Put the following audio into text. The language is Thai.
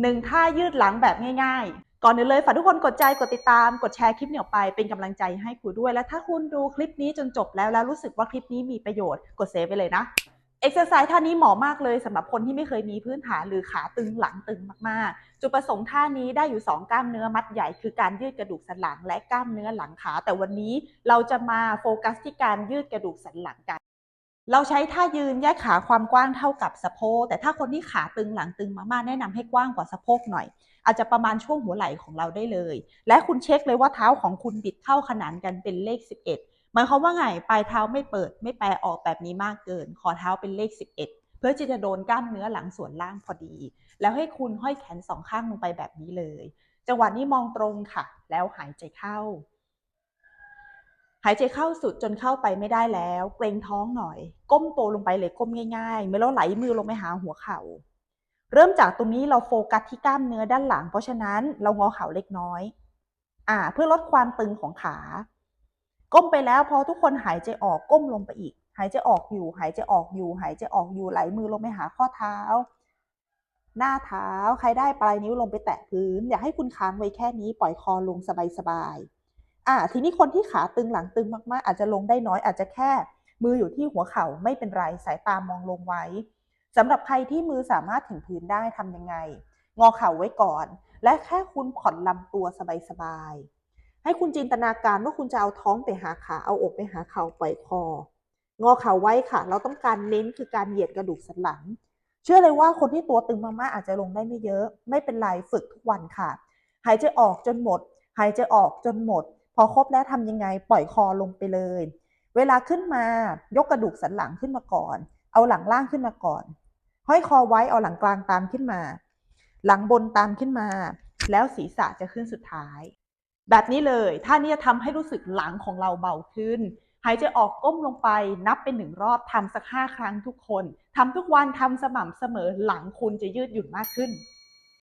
หนึ่งท่ายืดหลังแบบง่ายๆ ก่อนอื่นเลยฝากทุกคนกดใจกดติดตาม กดแชร์คลิปนี้ออกไปเป็นกำลังใจให้ครูด้วย และถ้าคุณดูคลิปนี้จนจบแล้วแล้วรู้สึกว่าคลิปนี้มีประโยชน์กดเซฟไปเลยนะเอ็กซ์ไซส์ท่านี้เหมาะมากเลยสำหรับคนที่ไม่เคยมีพื้นฐานหรือขาตึงหลังตึงมากๆ จุดประสงค์ท่านี้ได้อยู่ 2 กล้ามเนื้อมัดใหญ่คือการยืดกระดูกสันหลังและกล้ามเนื้อหลังขา แต่วันนี้เราจะมาโฟกัสที่การยืดกระดูกสันหลังกัน เราใช้ท่ายืนแยกขาความกว้างเท่ากับสะโพกแต่ถ้าคนที่ขาตึงหลังตึงมากๆแนะนำให้กว้างกว่าสะโพกหน่อย อาจจะประมาณช่วงหัวไหล่ของเราได้เลย และคุณเช็คเลยว่าเท้าของคุณบิดเข้าขนานกันเป็นเลข 11หมายความว่าไงปลายเท้าไม่เปิด ไม่แปรออกแบบนี้มากเกิน ขอเท้าเป็นเลข 11 เพื่อที่จะโดนกล้ามเนื้อหลังส่วนล่างพอดี แล้วให้คุณห้อยแขนสองข้างลงไปแบบนี้เลย จังหวะนี้มองตรงค่ะ แล้วหายใจเข้า หายใจเข้าสุดจนเข้าไปไม่ได้แล้ว เกรงท้องหน่อย ก้มตัวลงไปเลยก้มง่ายๆเมื่อเราไหลมือลงไปหาหัวเข่า เริ่มจากตรงนี้เราโฟกัสที่กล้ามเนื้อด้านหลัง เพราะฉะนั้นเรางอเข่าเล็กน้อย อ่า เพื่อลดความตึงของขา ก้มไปแล้วพอทุกคนหายใจออกก้มลงไปอีก หายใจออกอยู่ หายใจออกอยู่ หายใจออกอยู่ไหลมือลงไปหาข้อเท้า หน้าเท้าใครได้ปลายนิ้วลงไปแตะพื้น อย่าให้คุณค้างไว้แค่นี้ปล่อยคอลงสบายๆ อ่าทีนี้คนที่ขาตึงหลังตึงมากๆ อาจจะลงได้น้อยอาจจะแค่มืออยู่ที่หัวเข่าไม่เป็นไรสายตามองลงไว้สำหรับใครที่มือสามารถถึงพื้นได้ทำยังไง งอเข่าไว้ก่อน และแค่คุณผ่อนลำตัวสบายๆให้คุณจินตนาการว่าคุณจะเอาท้องไปหาขาเอาอกไปหาเข่าปล่อยคอ งอเข่าไว้ค่ะ เราต้องการเน้นคือการเหยียดกระดูกสันหลัง เชื่อเลยว่าคนที่ตัวตึงมากๆอาจจะลงได้ไม่เยอะ ไม่เป็นไรฝึกทุกวันค่ะ หายใจออกจนหมด หายใจออกจนหมด อครบแล้วทำยังไงปล่อยคอลงไปเลย เวลาขึ้นมายกกระดูกสันหลังขึ้นมาก่อน เอาหลังล่างขึ้นมาก่อน ห้อยคอไว้เอาหลังกลางตามขึ้นมา หลังบนตามขึ้นมา แล้วศีรษะจะขึ้นสุดท้าย แบบนี้เลยท่านี้จะทำให้รู้สึกหลังของเราเบาขึ้น หายใจออกก้มลงไปนับเป็นหนึ่งรอบทำสักห้าครั้งทุกคนทำทุกวันทำสม่ำเสมอหลังคุณจะยืดหยุ่นมากขึ้น